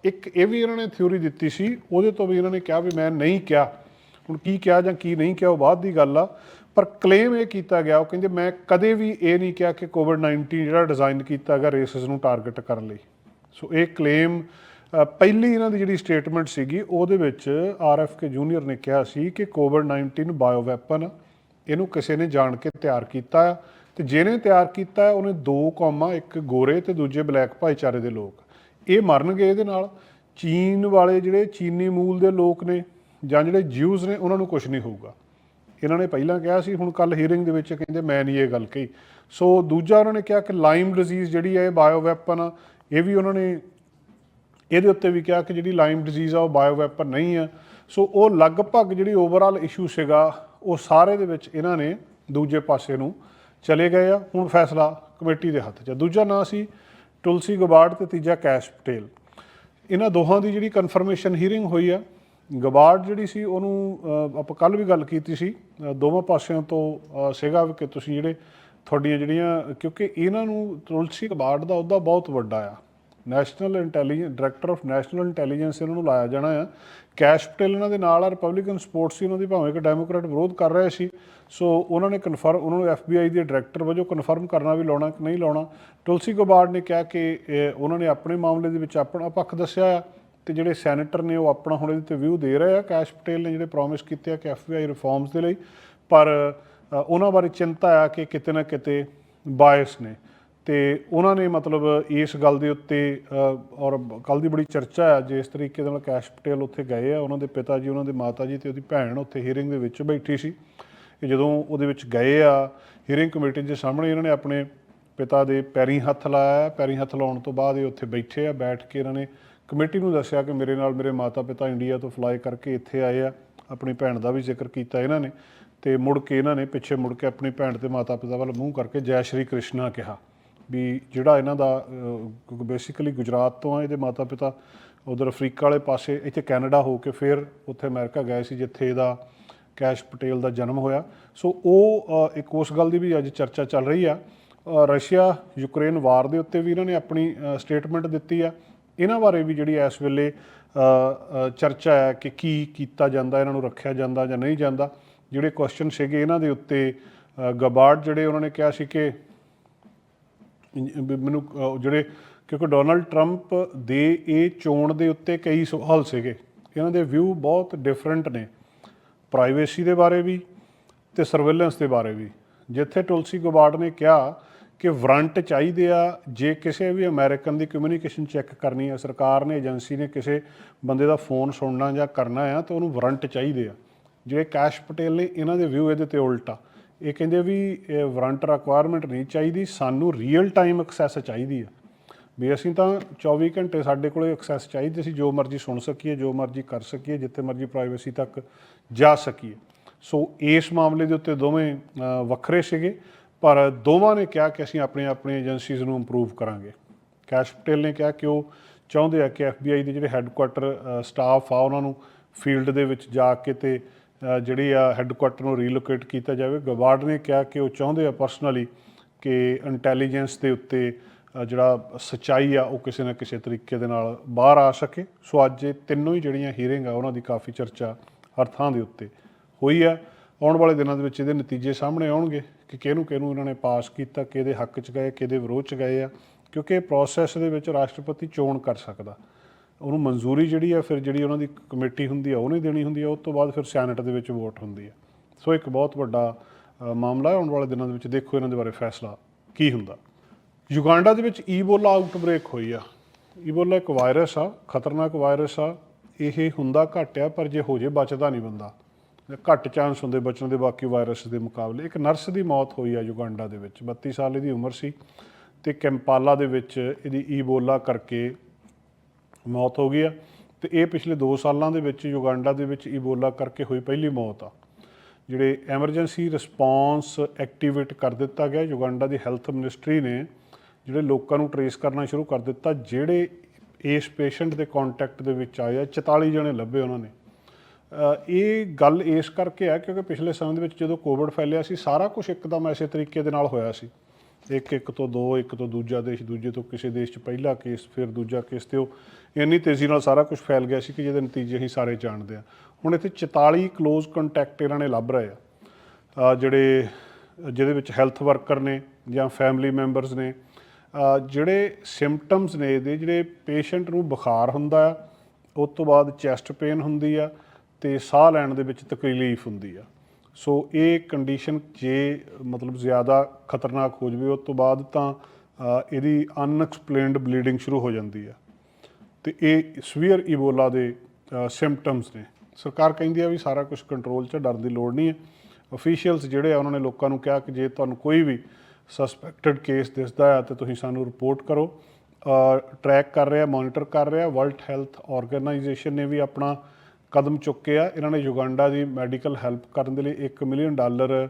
ਇੱਕ ਇਹ ਵੀ ਇਹਨਾਂ ਨੇ ਥਿਊਰੀ ਦਿੱਤੀ ਸੀ, ਉਹਦੇ ਤੋਂ ਵੀ ਇਹਨਾਂ ਨੇ ਕਿਹਾ ਵੀ ਮੈਂ ਨਹੀਂ ਕਿਹਾ। ਹੁਣ ਕੀ ਕਿਹਾ ਜਾਂ ਕੀ ਨਹੀਂ ਕਿਹਾ ਉਹ ਬਾਅਦ ਦੀ ਗੱਲ ਆ, ਪਰ ਕਲੇਮ ਇਹ ਕੀਤਾ ਗਿਆ, ਉਹ ਕਹਿੰਦੇ ਮੈਂ ਕਦੇ ਵੀ ਇਹ ਨਹੀਂ ਕਿਹਾ ਕਿ ਕੋਵਿਡ-19 ਜਿਹੜਾ ਡਿਜ਼ਾਈਨ ਕੀਤਾ ਗਿਆ ਰੇਸਿਸ ਨੂੰ ਟਾਰਗੇਟ ਕਰਨ ਲਈ। ਸੋ ਇਹ ਕਲੇਮ ਪਹਿਲੀ ਇਹਨਾਂ ਦੀ ਜਿਹੜੀ ਸਟੇਟਮੈਂਟ ਸੀਗੀ, ਉਹਦੇ ਵਿੱਚ ਆਰਐਫਕੇ ਜੂਨੀਅਰ ਨੇ ਕਿਹਾ ਸੀ ਕਿ ਕੋਵਿਡ-19 ਬਾਇਓ ਵੈਪਨ ਇਹਨੂੰ ਕਿਸੇ ਨੇ ਜਾਣ ਕੇ ਤਿਆਰ ਕੀਤਾ ਹੈ ਤੇ ਜਿਹਨੇ ਤਿਆਰ ਕੀਤਾ ਉਹਨੇ ਦੋ ਕੌਮਾਂ, ਇੱਕ ਗੋਰੇ ਤੇ ਦੂਜੇ ਬਲੈਕ ਭਾਈਚਾਰੇ ਦੇ ਲੋਕ। ਇਹ ਮਰਨਗੇ ਇਹਦੇ ਨਾਲ। ਚੀਨ ਵਾਲੇ ਜਿਹੜੇ ਚੀਨੀ ਮੂਲ ਦੇ ਲੋਕ ਨੇ ਜਾਂ ਜਿਹੜੇ ਜਿਊਜ਼ ਨੇ, ਉਹਨਾਂ ਨੂੰ ਕੁਝ ਨਹੀਂ ਹੋਊਗਾ। ਇਹਨਾਂ ਨੇ ਪਹਿਲਾਂ ਕਿਹਾ ਸੀ, ਹੁਣ ਕੱਲ ਹੀਅਰਿੰਗ ਦੇ ਵਿੱਚ ਕਹਿੰਦੇ, ਮੈਂ ਨਹੀਂ ਇਹ ਗੱਲ ਕਹੀ। ਸੋ ਦੂਜਾ ਉਹਨਾਂ ਨੇ ਕਿਹਾ ਕਿ ਲਾਈਮ ਡਿਜ਼ੀਜ਼ ਜਿਹੜੀ ਹੈ, ਇਹ ਬਾਇਓ ਵੈਪਨ ਆ ਇਹ ਵੀ ਉਹਨਾਂ ਨੇ ਇਹਦੇ ਉੱਤੇ ਵੀ ਕਿਹਾ ਕਿ ਜਿਹੜੀ ਲਾਈਮ ਡਿਜ਼ੀਜ਼ ਆ ਉਹ ਬਾਇਓ ਵੈਪਨ ਨਹੀਂ ਆ। ਸੋ ਉਹ ਲਗਭਗ ਜਿਹੜੀ ਓਵਰਆਲ ਇਸ਼ੂ ਸੀਗਾ, ਉਹ ਸਾਰੇ ਦੇ ਵਿੱਚ ਇਹਨਾਂ ਨੇ ਦੂਜੇ ਪਾਸੇ ਨੂੰ ਚਲੇ ਗਏ ਆ। ਹੁਣ ਫੈਸਲਾ ਕਮੇਟੀ ਦੇ ਹੱਥ 'ਚ ਆ। ਦੂਜਾ ਨਾਂ ਸੀ ਤੁਲਸੀ ਗਬਾਰਡ ਤੇ ਤੀਜਾ ਕੈਸ਼ ਪਟੇਲ। ਇਹਨਾਂ ਦੋਹਾਂ ਦੀ ਜਿਹੜੀ ਕਨਫਰਮੇਸ਼ਨ ਹੀਅਰਿੰਗ ਹੋਈ ਆ ਗਬਾਰਡ ਜਿਹੜੀ ਸੀ ਉਹਨੂੰ ਆਪਾਂ ਕੱਲ ਵੀ ਗੱਲ ਕੀਤੀ ਸੀ। ਦੋਵਾਂ ਪਾਸਿਆਂ ਤੋਂ ਸੀਗਾ ਵੀ ਕਿ ਤੁਸੀਂ ਜਿਹੜੇ ਤੁਹਾਡੀਆਂ ਜਿਹੜੀਆਂ, ਕਿਉਂਕਿ ਇਹਨਾਂ ਨੂੰ ਤੁਲਸੀ ਗਬਾਰਡ ਦਾ ਉਹਦਾ ਬਹੁਤ ਵੱਡਾ ਆ। National intelligence director of national intelligence ਇਹਨਾਂ ਨੂੰ ਲਾਇਆ ਜਾਣਾ ਆ। ਕੈਸ਼ ਪਟੇਲ ਇਹਨਾਂ ਦੇ ਨਾਲ ਆ ਰਿਪਬਲਿਕਨ ਸਪੋਰਟਸ ਸੀ, ਉਹਨਾਂ ਦੀ ਭਾਵੇਂ ਕਿ ਡੈਮੋਕ੍ਰੈਟ ਵਿਰੋਧ ਕਰ ਰਹੇ ਸੀ। ਸੋ ਉਹਨਾਂ ਨੇ ਕਨਫਰਮ ਉਹਨਾਂ ਨੂੰ ਐਫਬੀਆਈ ਦੇ ਡਾਇਰੈਕਟਰ ਵਜੋਂ ਕਨਫਰਮ ਕਰਨਾ ਵੀ ਲਾਉਣਾ, ਕਿ ਨਹੀਂ ਲਾਉਣਾ। ਤੁਲਸੀ ਗਬਾਰਡ ਨੇ ਕਿਹਾ ਕਿ ਉਹਨਾਂ ਨੇ ਆਪਣੇ ਮਾਮਲੇ ਦੇ ਵਿੱਚ ਆਪਣਾ ਪੱਖ ਦੱਸਿਆ ਆ ਤੇ ਜਿਹੜੇ ਸੈਨੇਟਰ ਨੇ ਉਹ ਆਪਣਾ ਹੁਣ ਇਹਦੇ ਤੇ ਵਿਊ ਦੇ ਰਹੇ ਆ। ਕੈਸ਼ ਪਟੇਲ ਨੇ ਜਿਹੜੇ ਪ੍ਰੋਮਿਸ ਕੀਤੇ ਆ ਕਿ ਐਫਬੀਆਈ ਰਿਫਾਰਮਸ ਦੇ ਲਈ। ਪਰ ਉਹਨਾਂ ਬਾਰੇ ਚਿੰਤਾ ਆ ਕਿ ਕਿਤੇ ਨਾ ਕਿਤੇ ਬਾਇਸ ਨੇ। ਤੇ ਉਹਨਾਂ ਨੇ ਮਤਲਬ ਇਸ ਗੱਲ ਦੇ ਉੱਤੇ ਔਰ ਕੱਲ ਦੀ ਬੜੀ ਚਰਚਾ ਹੈ ਜਿਸ ਤਰੀਕੇ ਦੇ ਨਾਲ ਕੈਸ਼ ਪਟੇਲ ਉੱਥੇ ਗਏ ਆ, ਉਹਨਾਂ ਦੇ ਪਿਤਾ ਜੀ, ਉਹਨਾਂ ਦੇ ਮਾਤਾ ਜੀ ਤੇ ਉਹਦੀ ਭੈਣ ਉੱਥੇ ਹੀਅਰਿੰਗ ਦੇ ਵਿੱਚ ਬੈਠੀ ਸੀ। ਕਿ ਜਦੋਂ ਉਹਦੇ ਵਿੱਚ ਗਏ ਆ ਹੀਅਰਿੰਗ ਕਮੇਟੀ ਦੇ ਸਾਹਮਣੇ ਇਹਨਾਂ ਨੇ ਆਪਣੇ ਪਿਤਾ ਦੇ ਪੈਰੀ ਹੱਥ ਲਾਇਆ। ਪੈਰੀ ਹੱਥ ਲਾਉਣ ਤੋਂ ਬਾਅਦ ਇਹ ਉੱਥੇ ਬੈਠੇ ਆ, ਬੈਠ ਕੇ ਇਹਨਾਂ ਨੇ ਕਮੇਟੀ ਨੂੰ ਦੱਸਿਆ ਕਿ ਮੇਰੇ ਨਾਲ ਮੇਰੇ ਮਾਤਾ ਪਿਤਾ ਇੰਡੀਆ ਤੋਂ ਫਲਾਈ ਕਰਕੇ ਇੱਥੇ ਆਏ ਆ। ਆਪਣੀ ਭੈਣ ਦਾ ਵੀ ਜ਼ਿਕਰ ਕੀਤਾ ਇਹਨਾਂ ਨੇ। ਤੇ ਮੁੜ ਕੇ ਇਹਨਾਂ ਨੇ ਪਿੱਛੇ ਮੁੜ ਕੇ ਆਪਣੀ ਭੈਣ ਤੇ ਮਾਤਾ ਪਿਤਾ ਵੱਲ ਮੂੰਹ ਕਰਕੇ ਜੈ ਸ਼੍ਰੀ ਕ੍ਰਿਸ਼ਨਾ ਕਿਹਾ ਵੀ ਜਿਹੜਾ ਇਹਨਾਂ ਦਾ ਬੇਸਿਕਲੀ ਗੁਜਰਾਤ ਤੋਂ ਆ ਇਹਦੇ ਮਾਤਾ ਪਿਤਾ ਉਧਰ ਅਫਰੀਕਾ ਵਾਲੇ ਪਾਸੇ, ਇੱਥੇ ਕੈਨੇਡਾ ਹੋ ਕੇ ਫਿਰ ਉੱਥੇ ਅਮਰੀਕਾ ਗਏ ਸੀ ਜਿੱਥੇ ਇਹਦਾ ਕੈਸ਼ ਪਟੇਲ ਦਾ ਜਨਮ ਹੋਇਆ। ਸੋ ਉਹ ਇੱਕ ਉਸ ਗੱਲ ਦੀ ਵੀ ਅੱਜ ਚਰਚਾ ਚੱਲ ਰਹੀ ਆ। ਰਸ਼ੀਆ ਯੂਕਰੇਨ ਵਾਰ ਦੇ ਉੱਤੇ ਵੀ ਇਹਨਾਂ ਨੇ ਆਪਣੀ ਸਟੇਟਮੈਂਟ ਦਿੱਤੀ ਆ। ਇਹਨਾਂ ਬਾਰੇ ਵੀ ਜਿਹੜੀ ਇਸ ਵੇਲੇ ਚਰਚਾ ਹੈ ਕਿ ਕੀ ਕੀਤਾ ਜਾਂਦਾ, ਇਹਨਾਂ ਨੂੰ ਰੱਖਿਆ ਜਾਂਦਾ ਜਾਂ ਨਹੀਂ ਜਾਂਦਾ। ਜਿਹੜੇ ਕੁਐਸਚਨ ਸੀਗੇ ਇਹਨਾਂ ਦੇ ਉੱਤੇ ਅ, ਗਬਾਰਡ ਜਿਹੜੇ ਉਹਨਾਂ ਨੇ ਕਿਹਾ ਸੀ ਕਿ ਵੀ ਮੈਨੂੰ ਜਿਹੜੇ ਕਿਉਂਕਿ ਡੋਨਲਡ ਟਰੰਪ ਦੇ ਇਹ ਚੋਣ ਦੇ ਉੱਤੇ ਕਈ ਸਵਾਲ ਸੀਗੇ। ਇਹਨਾਂ ਦੇ ਵਿਊ ਬਹੁਤ ਡਿਫਰੈਂਟ ਨੇ। ਪ੍ਰਾਈਵੇਸੀ ਦੇ ਬਾਰੇ ਵੀ ਤੇ ਸਰਵੇਲੈਂਸ ਦੇ ਬਾਰੇ ਵੀ। ਜਿੱਥੇ ਟੁਲਸੀ ਗਬਾਰਡ ਨੇ ਕਿਹਾ ਕਿ ਵਾਰੰਟ ਚਾਹੀਦੇ ਆ ਜੇ ਕਿਸੇ ਵੀ ਅਮਰੀਕਨ ਦੀ ਕਮਿਊਨੀਕੇਸ਼ਨ ਚੈੱਕ ਕਰਨੀ ਹੈ ਸਰਕਾਰ ਨੇ ਏਜੰਸੀ ਨੇ ਕਿਸੇ ਬੰਦੇ ਦਾ ਫੋਨ ਸੁਣਨਾ ਜਾਂ ਕਰਨਾ ਆ ਤਾਂ ਉਹਨੂੰ ਵਾਰੰਟ ਚਾਹੀਦੇ ਆ। ਜਿਹੜੇ ਕੈਸ਼ ਪਟੇਲ ਨੇ, ਇਹਨਾਂ ਦੇ ਵਿਊ ਇਹਦੇ ਤੇ ਉਲਟਾ। ਇਹ ਕਹਿੰਦੇ ਵੀ, ਇਹ ਵਾਰੰਟ ਰਿਕੁਆਇਰਮੈਂਟ ਨਹੀਂ ਚਾਹੀਦੀ, ਸਾਨੂੰ ਰੀਅਲ ਟਾਈਮ ਐਕਸੈਸ ਚਾਹੀਦੀ ਆ। ਵੀ ਅਸੀਂ ਤਾਂ 24 ਘੰਟੇ ਸਾਡੇ ਕੋਲੇ ਐਕਸੈਸ ਚਾਹੀਦੀ ਸੀ, ਜੋ ਮਰਜ਼ੀ ਸੁਣ ਸਕੀਏ, ਜੋ ਮਰਜ਼ੀ ਕਰ ਸਕੀਏ, ਜਿੱਥੇ ਮਰਜ਼ੀ ਪ੍ਰਾਈਵੇਸੀ ਤੱਕ ਜਾ ਸਕੀਏ। ਸੋ ਇਸ ਮਾਮਲੇ ਦੇ ਉੱਤੇ ਦੋਵੇਂ ਵੱਖਰੇ ਸੀਗੇ, ਪਰ ਦੋਵਾਂ ਨੇ ਕਿਹਾ ਕਿ ਅਸੀਂ ਆਪਣੇ ਆਪਣੇ ਏਜੰਸੀਜ਼ ਨੂੰ ਇੰਪਰੂਵ ਕਰਾਂਗੇ। ਕੈਸ਼ ਪਟੇਲ ਨੇ ਕਿਹਾ ਕਿ ਉਹ ਚਾਹੁੰਦੇ ਆ ਕਿ ਐਫਬੀਆਈ ਦੇ ਜਿਹੜੇ ਹੈੱਡਕੁਆਟਰ ਸਟਾਫ ਆ, ਉਹਨਾਂ ਨੂੰ ਫੀਲਡ ਦੇ ਵਿੱਚ ਜਾ ਕੇ ਤੇ ਜਿਹੜੀ ਆ ਹੈੱਡਕੁਆਟਰ ਨੂੰ ਰੀਲੋਕੇਟ ਕੀਤਾ ਜਾਵੇ। ਗਵਾਰਡ ਨੇ ਕਿਹਾ ਕਿ ਉਹ ਚਾਹੁੰਦੇ ਆ ਪਰਸਨਲੀ ਕਿ ਇੰਟੈਲੀਜੈਂਸ ਦੇ ਉੱਤੇ ਜਿਹੜਾ ਸਚਾਈ ਆ, ਉਹ ਕਿਸੇ ਨਾ ਕਿਸੇ ਤਰੀਕੇ ਦੇ ਨਾਲ ਬਾਹਰ ਆ ਸਕੇ। ਸੋ ਅੱਜ ਇਹ ਤਿੰਨੋਂ ਹੀ ਜਿਹੜੀਆਂ ਹੀਅਰਿੰਗ ਆ, ਉਹਨਾਂ ਦੀ ਕਾਫੀ ਚਰਚਾ ਹਰ ਥਾਂ ਦੇ ਉੱਤੇ ਹੋਈ ਆ। ਆਉਣ ਵਾਲੇ ਦਿਨਾਂ ਦੇ ਵਿੱਚ ਇਹਦੇ ਨਤੀਜੇ ਸਾਹਮਣੇ ਆਉਣਗੇ ਕਿ ਕਿਹਨੂੰ ਕਿਹਨੂੰ ਇਹਨਾਂ ਨੇ ਪਾਸ ਕੀਤਾ, ਕਿਹਦੇ ਹੱਕ 'ਚ ਗਏ, ਕਿਹਦੇ ਵਿਰੋਧ 'ਚ ਗਏ ਆ, ਕਿਉਂਕਿ ਇਹ ਪ੍ਰੋਸੈਸ ਦੇ ਵਿੱਚ ਰਾਸ਼ਟਰਪਤੀ ਚੋਣ ਕਰ ਸਕਦਾ। ਉਹਨੂੰ ਮਨਜ਼ੂਰੀ ਜਿਹੜੀ ਆ, ਫਿਰ ਜਿਹੜੀ ਉਹਨਾਂ ਦੀ ਕਮੇਟੀ ਹੁੰਦੀ ਆ, ਉਹਨੇ ਦੇਣੀ ਹੁੰਦੀ ਆ, ਉਸ ਤੋਂ ਬਾਅਦ ਫਿਰ ਸੈਨੇਟ ਦੇ ਵਿੱਚ ਵੋਟ ਹੁੰਦੀ ਆ। ਸੋ ਇੱਕ ਬਹੁਤ ਵੱਡਾ ਮਾਮਲਾ ਹੈ ਆਉਣ ਵਾਲੇ ਦਿਨਾਂ ਦੇ ਵਿੱਚ ਦੇਖੋ ਇਹਨਾਂ ਦੇ ਬਾਰੇ ਫੈਸਲਾ ਕੀ ਹੁੰਦਾ। ਯੁਗਾਂਡਾ ਦੇ ਵਿੱਚ ਈਬੋਲਾ ਆਊਟਬ੍ਰੇਕ ਹੋਈ ਆ। ਈਬੋਲਾ ਇੱਕ ਵਾਇਰਸ ਆ, ਖਤਰਨਾਕ ਵਾਇਰਸ ਆ। ਇਹ ਹੁੰਦਾ ਘੱਟ ਆ, ਪਰ ਜੇ ਹੋ ਜੇ ਬਚਦਾ ਨਹੀਂ ਬੰਦਾ। ਘੱਟ ਚਾਂਸ ਹੁੰਦੇ ਬਚਣ ਦੇ ਬਾਕੀ ਵਾਇਰਸ ਦੇ ਮੁਕਾਬਲੇ। ਇੱਕ ਨਰਸ ਦੀ ਮੌਤ ਹੋਈ ਆ ਯੁਗਾਂਡਾ ਦੇ ਵਿੱਚ 32 ਸਾਲ ਇਹਦੀ ਉਮਰ ਸੀ। ਤੇ ਕੈਂਪਾਲਾ ਦੇ ਵਿੱਚ ਇਹਦੀ ਈਬੋਲਾ ਕਰਕੇ ਮੌਤ ਹੋ ਗਈ ਆ। ਤੇ ਇਹ ਪਿਛਲੇ 2 ਸਾਲਾਂ ਦੇ ਵਿੱਚ ਯੁਗਾਂਡਾ ਦੇ ਵਿੱਚ ਈਬੋਲਾ ਕਰਕੇ ਹੋਈ ਪਹਿਲੀ ਮੌਤ ਆ। ਜਿਹੜੇ ਐਮਰਜੈਂਸੀ ਰਿਸਪੌਂਸ ਐਕਟੀਵੇਟ ਕਰ ਦਿੱਤਾ ਗਿਆ, ਯੁਗਾਂਡਾ ਦੀ ਹੈਲਥ ਮਿਨਿਸਟਰੀ ਨੇ ਜਿਹੜੇ ਲੋਕਾਂ ਨੂੰ ਟਰੇਸ ਕਰਨਾ ਸ਼ੁਰੂ ਕਰ ਦਿੱਤਾ, ਜਿਹੜੇ ਇਸ ਪੇਸ਼ੈਂਟ ਦੇ ਕੰਟੈਕਟ ਦੇ ਵਿੱਚ ਆਏ ਆ 44 ਜਣੇ ਲੱਭੇ ਉਹਨਾਂ ਨੇ। ਇਹ ਗੱਲ ਇਸ ਕਰਕੇ ਆ ਕਿਉਂਕਿ ਪਿਛਲੇ ਸਮੇਂ ਦੇ ਵਿੱਚ ਜਦੋਂ ਕੋਵਿਡ ਫੈਲਿਆ ਸੀ, ਸਾਰਾ ਕੁਝ ਇੱਕਦਮ ਐਸੇ ਤਰੀਕੇ ਦੇ ਨਾਲ ਹੋਇਆ ਸੀ। ਇੱਕ ਇੱਕ ਤੋਂ ਦੋ, ਇੱਕ ਤੋਂ ਦੂਜਾ ਦੇਸ਼, ਦੂਜੇ ਤੋਂ ਕਿਸੇ ਦੇਸ਼ 'ਚ ਪਹਿਲਾ ਕੇਸ, ਫਿਰ ਦੂਜਾ ਕੇਸ ਤੇ ਉਹ ਇੰਨੀ ਤੇਜ਼ੀ ਨਾਲ ਸਾਰਾ ਕੁਝ ਫੈਲ ਗਿਆ ਸੀ ਕਿ ਜਿਹਦੇ ਨਤੀਜੇ ਅਸੀਂ ਸਾਰੇ ਜਾਣਦੇ ਆ ਹੁਣ ਇੱਥੇ 44 ক্লোਜ਼ ਕੰਟੈਕਟ ਇਹਨਾਂ ਨੇ ਲੱਭ ਰਹੇ ਆ। ਜਿਹੜੇ, ਜਿਹਦੇ ਵਿੱਚ ਹੈਲਥ ਵਰਕਰ ਨੇ ਜਾਂ ਫੈਮਿਲੀ ਮੈਂਬਰਸ ਨੇ ਜਿਹੜੇ ਸਿੰਪਟਮਸ ਨੇ ਇਹਦੇ, ਜਿਹੜੇ ਪੇਸ਼ੈਂਟ ਨੂੰ ਬੁਖਾਰ ਹੁੰਦਾ ਆ, ਉਸ ਤੋਂ ਬਾਅਦ ਚੈਸਟ ਪੇਨ ਹੁੰਦੀ ਆ ਤੇ ਸਾਹ ਲੈਣ ਦੇ ਵਿੱਚ ਤਕਲੀਫ ਹੁੰਦੀ ਆ। ਸੋ ਇਹ ਕੰਡੀਸ਼ਨ ਜੇ ਮਤਲਬ ਜ਼ਿਆਦਾ ਖਤਰਨਾਕ ਹੋ ਜਵੇ, ਉਸ ਤੋਂ ਬਾਅਦ ਤਾਂ ਇਹਦੀ ਅਨਐਕਸਪਲੇਨਡ ਬਲੀਡਿੰਗ ਸ਼ੁਰੂ ਹੋ ਜਾਂਦੀ ਆ ਤੇ ਇਹ ਸਵੀਅਰ ਇਬੋਲਾ ਦੇ ਸਿੰਪਟਮਸ ਨੇ। ਸਰਕਾਰ ਕਹਿੰਦੀ ਆ ਵੀ ਸਾਰਾ ਕੁਝ ਕੰਟਰੋਲ 'ਚ, ਡਰਨ ਦੀ ਲੋੜ ਨਹੀਂ ਹੈ। ਅਫੀਸ਼ੀਅਲਸ ਜਿਹੜੇ ਆ, ਉਹਨਾਂ ਨੇ ਲੋਕਾਂ ਨੂੰ ਕਿਹਾ ਕਿ ਜੇ ਤੁਹਾਨੂੰ ਕੋਈ ਵੀ ਸਸਪੈਕਟਡ ਕੇਸ ਦਿਸਦਾ ਹੈ ਤਾਂ ਤੁਸੀਂ ਸਾਨੂੰ ਰਿਪੋਰਟ ਕਰੋ। ਟਰੈਕ ਕਰ ਰਿਹਾ ਮੋਨੀਟਰ ਕਰ ਰਿਹਾ। ਵਰਲਡ ਹੈਲਥ ਆਰਗੇਨਾਈਜੇਸ਼ਨ ਨੇ ਵੀ ਆਪਣਾ ਕਦਮ ਚੁੱਕੇ ਆ। ਇਹਨਾਂ ਨੇ ਯੁਗਾਂਡਾ ਦੀ ਮੈਡੀਕਲ ਹੈਲਪ ਕਰਨ ਦੇ ਲਈ 1 ਮਿਲੀਅਨ ਡਾਲਰ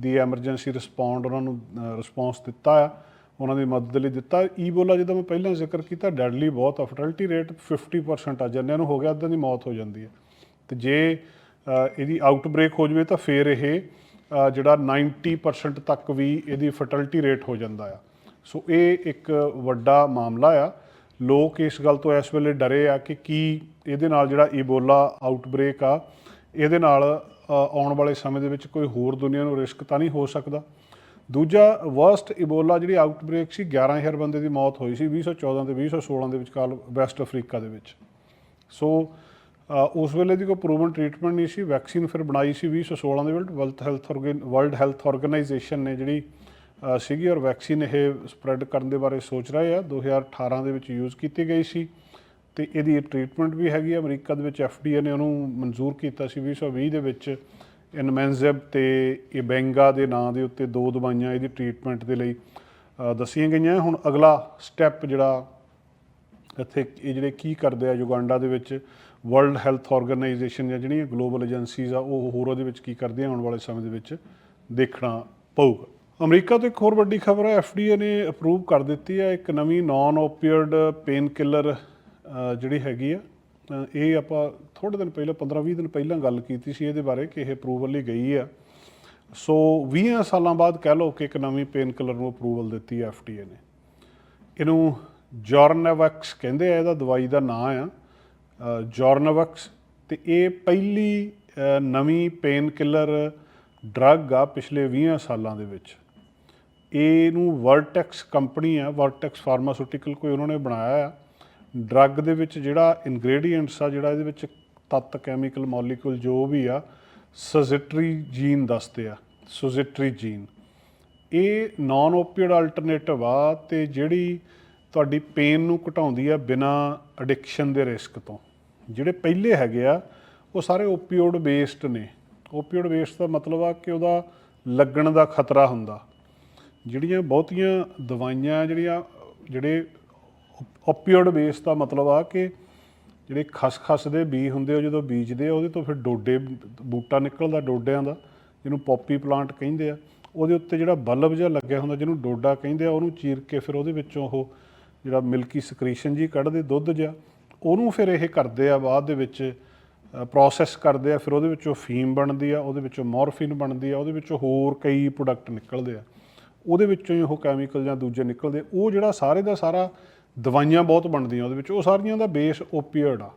ਦੀ ਐਮਰਜੈਂਸੀ ਰਿਸਪੌਂਡ ਉਹਨਾਂ ਨੂੰ ਰਿਸਪੌਂਸ ਦਿੱਤਾ ਆ। ਉਹਨਾਂ ਦੀ ਮਦਦ ਲਈ ਦਿੱਤਾ। ਈਬੋਲਾ ਜਿਹਦਾ ਮੈਂ ਪਹਿਲਾਂ ਜ਼ਿਕਰ ਕੀਤਾ ਡੈਡਲੀ ਬਹੁਤ ਆ ਫਰਟੀਲਿਟੀ ਰੇਟ 50% ਆ। ਜੰਨਿਆਂ ਨੂੰ ਹੋ ਗਿਆ ਅੱਧਿਆਂ ਦੀ ਮੌਤ ਹੋ ਜਾਂਦੀ ਹੈ ਤੇ ਜੇ ਇਹਦੀ ਆਊਟਬ੍ਰੇਕ ਹੋ ਜਵੇ ਤਾਂ ਫਿਰ ਇਹ ਜਿਹੜਾ 90% ਤੱਕ ਵੀ ਇਹਦੀ ਫਰਟੀਲਿਟੀ ਰੇਟ ਹੋ ਜਾਂਦਾ ਆ। ਸੋ ਇਹ ਇੱਕ ਵੱਡਾ ਮਾਮਲਾ ਆ। ਲੋਕ ਇਸ ਗੱਲ ਤੋਂ ਇਸ ਵੇਲੇ ਡਰੇ ਆ ਕਿ ਕੀ ਇਹਦੇ ਨਾਲ ਜਿਹੜਾ ਇਬੋਲਾ ਆਊਟਬ੍ਰੇਕ ਆ, ਇਹਦੇ ਨਾਲ ਆਉਣ ਵਾਲੇ ਸਮੇਂ ਦੇ ਵਿੱਚ ਕੋਈ ਹੋਰ ਦੁਨੀਆ ਨੂੰ ਰਿਸਕ ਤਾਂ ਨਹੀਂ ਹੋ ਸਕਦਾ। ਦੂਜਾ ਵਰਸਟ ਇਬੋਲਾ ਜਿਹੜੀ ਆਊਟਬ੍ਰੇਕ ਸੀ 11000 ਬੰਦੇ ਦੀ ਮੌਤ ਹੋਈ ਸੀ 2014 ਤੇ 2016 ਦੇ ਵਿਚਕਾਰ ਵੈਸਟ ਅਫਰੀਕਾ ਦੇ ਵਿੱਚ। ਸੋ ਉਸ ਵੇਲੇ ਦੀ ਕੋਈ ਪ੍ਰੂਵਨ ਟ੍ਰੀਟਮੈਂਟ ਨਹੀਂ ਸੀ ਵੈਕਸੀਨ ਫਿਰ ਬਣਾਈ ਸੀ 2016 ਦੇ ਵਿੱਚ world health world health organisation ਨੇ ਜਿਹੜੀ ਸੀਗੀ ਔਰ ਵੈਕਸੀਨ ਇਹ ਸਪਰੈਡ ਕਰਨ ਦੇ ਬਾਰੇ ਸੋਚ ਰਹੇ ਆ। 2018 ਦੇ ਵਿੱਚ ਯੂਜ਼ ਕੀਤੀ ਗਈ ਸੀ ਤੇ ਇਹਦੀ ਟ੍ਰੀਟਮੈਂਟ ਵੀ ਹੈਗੀ ਆ। ਅਮਰੀਕਾ ਦੇ ਵਿੱਚ ਐਫਡੀਏ ਨੇ ਉਹਨੂੰ ਮਨਜ਼ੂਰ ਕੀਤਾ ਸੀ 2020 ਦੇ ਵਿੱਚ। ਇਨਮੈਂਜ਼ਿਬ ਤੇ ਇਬੈਂਗਾ ਦੇ ਨਾਂ ਦੇ ਉੱਤੇ ਦੋ ਦਵਾਈਆਂ ਇਹਦੀ ਟ੍ਰੀਟਮੈਂਟ ਦੇ ਲਈ ਦੱਸੀਆਂ ਗਈਆਂ। ਹੁਣ ਅਗਲਾ ਸਟੈਪ ਜਿਹੜਾ ਇੱਥੇ ਇਹ ਜਿਹੜੇ ਕੀ ਕਰਦੇ ਆ ਯੁਗਾਂਡਾ ਦੇ ਵਿੱਚ ਵਰਲਡ ਹੈਲਥ ਆਰਗੇਨਾਈਜੇਸ਼ਨ ਜਾਂ ਜਿਹੜੀਆਂ ਗਲੋਬਲ ਏਜੰਸੀਜ਼ ਆ, ਉਹ ਹੋਰ ਉਹਦੇ ਵਿੱਚ ਕੀ ਕਰਦੇ ਆਉਣ ਵਾਲੇ ਸਮੇਂ ਦੇ ਵਿੱਚ ਦੇਖਣਾ ਪਊਗਾ। ਅਮਰੀਕਾ ਤੋਂ ਇੱਕ ਹੋਰ ਵੱਡੀ ਖਬਰ ਹੈ ਐਫਡੀਏ ਨੇ ਅਪਰੂਵ ਕਰ ਦਿੱਤੀ ਹੈ ਇੱਕ ਨਵੀਂ ਨਾਨ ਓਪੀਅਡ ਪੇਨ ਕਿਲਰ ਜਿਹੜੀ ਹੈਗੀ ਆ। ਇਹ ਆਪਾਂ ਥੋੜੇ ਦਿਨ ਪਹਿਲਾਂ 15-20 ਦਿਨ ਪਹਿਲਾਂ ਗੱਲ ਕੀਤੀ ਸੀ ਇਹਦੇ ਬਾਰੇ ਕਿ ਇਹ ਅਪਰੂਵਲ ਲਈ ਗਈ ਆ। ਸੋ 20 ਸਾਲਾਂ ਬਾਅਦ ਕਹਿ ਲਓ ਕਿ ਇੱਕ ਨਵੀਂ ਪੇਨ ਕਿਲਰ ਨੂੰ ਅਪਰੂਵਲ ਦਿੱਤੀ ਹੈ ਐਫਡੀਏ ਨੇ। ਇਹਨੂੰ ਜੋਰਨਵੈਕਸ ਕਹਿੰਦੇ ਆ, ਇਹਦਾ ਦਵਾਈ ਦਾ ਨਾਮ ਆ। ਜੋਰਨਵੈਕਸ ਤੇ ਇਹ ਪਹਿਲੀ ਨਵੀਂ ਪੇਨ ਕਿਲਰ ਡਰੱਗ ਆ ਪਿਛਲੇ 20 ਸਾਲਾਂ ਦੇ ਵਿੱਚ। ਇਹਨੂੰ ਵਰਟੈਕਸ ਕੰਪਨੀ ਆ, ਵਰਟੈਕਸ ਫਾਰਮਾਸਿਊਟੀਕਲ ਕੋਈ ਉਹਨਾਂ ਨੇ ਬਣਾਇਆ ਆ। ਡਰੱਗ ਦੇ ਵਿੱਚ ਜਿਹੜਾ ਇਨਗਰੀਡੀਐਂਟਸ ਆ, ਜਿਹੜਾ ਇਹਦੇ ਵਿੱਚ ਤੱਤ ਕੈਮੀਕਲ ਮੋਲੀਕੂਲ ਜੋ ਵੀ ਆ, ਸਜ਼ਿਟਰੀ ਜੀਨ ਦੱਸਦੇ ਆ, ਸੁਜ਼ਿਟਰੀ ਜੀਨ ਇਹ ਨਾਨ ਓਪੀਅਡ ਅਲਟਰਨੇਟਿਵ ਆ ਤੇ ਜਿਹੜੀ ਤੁਹਾਡੀ ਪੇਨ ਨੂੰ ਘਟਾਉਂਦੀ ਆ ਬਿਨਾ ਐਡਿਕਸ਼ਨ ਦੇ ਰਿਸਕ ਤੋਂ। ਜਿਹੜੇ ਪਹਿਲੇ ਹੈਗੇ ਆ, ਉਹ ਸਾਰੇ ਓਪੀਓਡ ਬੇਸਡ ਨੇ। ਓਪੀਓਡ ਬੇਸਡ ਦਾ ਮਤਲਬ ਆ ਕਿ ਉਹਦਾ ਲੱਗਣ ਦਾ ਖਤਰਾ ਹੁੰਦਾ। ਜਿਹੜੀਆਂ ਬਹੁਤੀਆਂ ਦਵਾਈਆਂ ਜਿਹੜੀਆਂ, ਜਿਹੜੇ ਓਪੀਓਡ ਬੇਸ ਦਾ ਮਤਲਬ ਆ ਕਿ ਜਿਹੜੇ ਖਸਖਸ ਦੇ ਬੀ ਹੁੰਦੇ ਉਹ ਜਦੋਂ ਬੀਜਦੇ ਆ, ਉਹਦੇ ਤੋਂ ਫਿਰ ਡੋਡੇ, ਬੂਟਾ ਨਿਕਲਦਾ ਡੋਡਿਆਂ ਦਾ, ਜਿਹਨੂੰ ਪੌਪੀ ਪਲਾਂਟ ਕਹਿੰਦੇ ਆ, ਉਹਦੇ ਉੱਤੇ ਜਿਹੜਾ ਬਲਬ ਜਿਹਾ ਲੱਗਿਆ ਹੁੰਦਾ, ਜਿਹਨੂੰ ਡੋਡਾ ਕਹਿੰਦੇ ਆ, ਉਹਨੂੰ ਚੀਰ ਕੇ ਫਿਰ ਉਹਦੇ ਵਿੱਚੋਂ ਉਹ ਜਿਹੜਾ ਮਿਲਕੀ ਸਕ੍ਰੀਸ਼ਨ ਜੀ ਕੱਢਦੇ, ਦੁੱਧ ਜਿਹਾ, ਉਹਨੂੰ ਫਿਰ ਇਹ ਕਰਦੇ ਆ ਬਾਅਦ ਦੇ ਵਿੱਚ ਪ੍ਰੋਸੈਸ ਕਰਦੇ ਆ, ਫਿਰ ਉਹਦੇ ਵਿੱਚੋਂ ਫੀਮ ਬਣਦੀ ਆ, ਉਹਦੇ ਵਿੱਚੋਂ ਮੋਰਫਿਨ ਬਣਦੀ ਆ, ਉਹਦੇ ਵਿੱਚੋਂ ਹੋਰ ਕਈ ਪ੍ਰੋਡਕਟ ਨਿਕਲਦੇ ਆ। ਉਹਦੇ ਵਿੱਚੋਂ ਹੀ ਉਹ ਕੈਮੀਕਲ ਜਾਂ ਦੂਜੇ ਨਿਕਲਦੇ, ਉਹ ਜਿਹੜਾ ਸਾਰੇ ਦਾ ਸਾਰਾ ਦਵਾਈਆਂ ਬਹੁਤ ਬਣਦੀਆਂ ਉਹਦੇ ਵਿੱਚ, ਉਹ ਸਾਰੀਆਂ ਦਾ ਬੇਸ ਓਪੀਓਇਡ ਆ।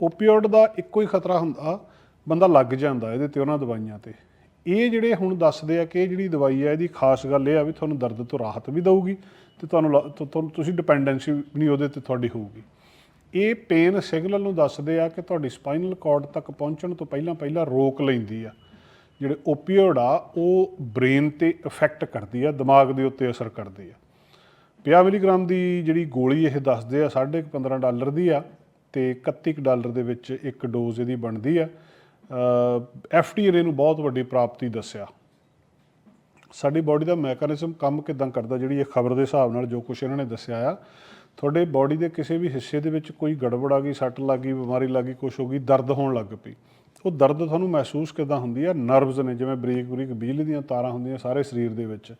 ਓਪੀਓਇਡ ਦਾ ਇੱਕੋ ਹੀ ਖਤਰਾ ਹੁੰਦਾ, ਬੰਦਾ ਲੱਗ ਜਾਂਦਾ ਇਹਦੇ ਤੇ ਉਹਨਾਂ ਦਵਾਈਆਂ ਤੇ। ਇਹ ਜਿਹੜੇ ਹੁਣ ਦੱਸਦੇ ਆ ਕਿ ਇਹ ਜਿਹੜੀ ਦਵਾਈ ਆ, ਇਹਦੀ ਖਾਸ ਗੱਲ ਇਹ ਆ ਵੀ ਤੁਹਾਨੂੰ ਦਰਦ ਤੋਂ ਰਾਹਤ ਵੀ ਦਊਗੀ ਤੇ ਤੁਹਾਨੂੰ ਲ- ਤੁਸੀਂ ਡਿਪੈਂਡੈਂਸੀ ਨਹੀਂ ਉਹਦੇ ਤੇ ਤੁਹਾਡੀ ਹੋਊਗੀ। ਇਹ ਪੇਨ ਸਿਗਨਲ ਨੂੰ ਦੱਸਦੇ ਆ ਕਿ ਤੁਹਾਡੀ ਸਪਾਈਨਲ ਕਾਰਡ ਤੱਕ ਪਹੁੰਚਣ ਤੋਂ ਪਹਿਲਾਂ ਪਹਿਲਾਂ ਰੋਕ ਲੈਂਦੀ ਆ। ਜਿਹੜੇ ਓਪੀਓਇਡ ਆ, ਉਹ ਬ੍ਰੇਨ ਤੇ ਇਫੈਕਟ ਕਰਦੀ ਆ, ਦਿਮਾਗ ਦੇ ਉੱਤੇ ਅਸਰ ਕਰਦੀ ਆ। 50 ਮਿਲੀਗ੍ਰਾਮ ਦੀ ਜਿਹੜੀ ਗੋਲੀ ਇਹ ਦੱਸਦੇ ਆ 15.5 ਡਾਲਰ ਦੀ ਆ ਤੇ 31 ਕੁ ਡਾਲਰ ਦੇ ਵਿੱਚ ਇੱਕ ਡੋਜ਼ ਇਹਦੀ ਬਣਦੀ ਆ। ਐਫਡੀਏ ਨੇ ਇਹਨੂੰ ਬਹੁਤ ਵੱਡੀ ਪ੍ਰਾਪਤੀ ਦੱਸਿਆ। ਸਾਡੀ ਬਾਡੀ ਦਾ ਮੈਕੈਨਿਜ਼ਮ ਕੰਮ ਕਿਦਾਂ ਕਰਦਾ, ਜਿਹੜੀ ਇਹ ਖਬਰ ਦੇ ਹਿਸਾਬ ਨਾਲ ਜੋ ਕੁਝ ਇਹਨਾਂ ਨੇ ਦੱਸਿਆ ਆ, ਤੁਹਾਡੇ ਬਾਡੀ ਦੇ ਕਿਸੇ ਵੀ ਹਿੱਸੇ ਦੇ ਵਿੱਚ ਕੋਈ ਗੜਬੜ ਆ ਗਈ, ਸੱਟ ਲੱਗ ਗਈ, ਬਿਮਾਰੀ ਲੱਗ ਗਈ ਕੁਝ ਹੋ ਗਈ, ਦਰਦ ਹੋਣ ਲੱਗ ਪਈ। ਉਹ ਦਰਦ ਤੁਹਾਨੂੰ ਮਹਿਸੂਸ ਕਿਦਾਂ ਹੁੰਦੀ ਆ ਨਰਵਸ ਨੇ, ਜਿਵੇਂ ਬਰੀਕ ਬਰੀਕ ਬਿਜਲੀ ਦੀਆਂ ਤਾਰਾਂ ਹੁੰਦੀਆਂ ਸਾਰੇ ਸਰੀਰ ਦੇ ਵਿੱਚ।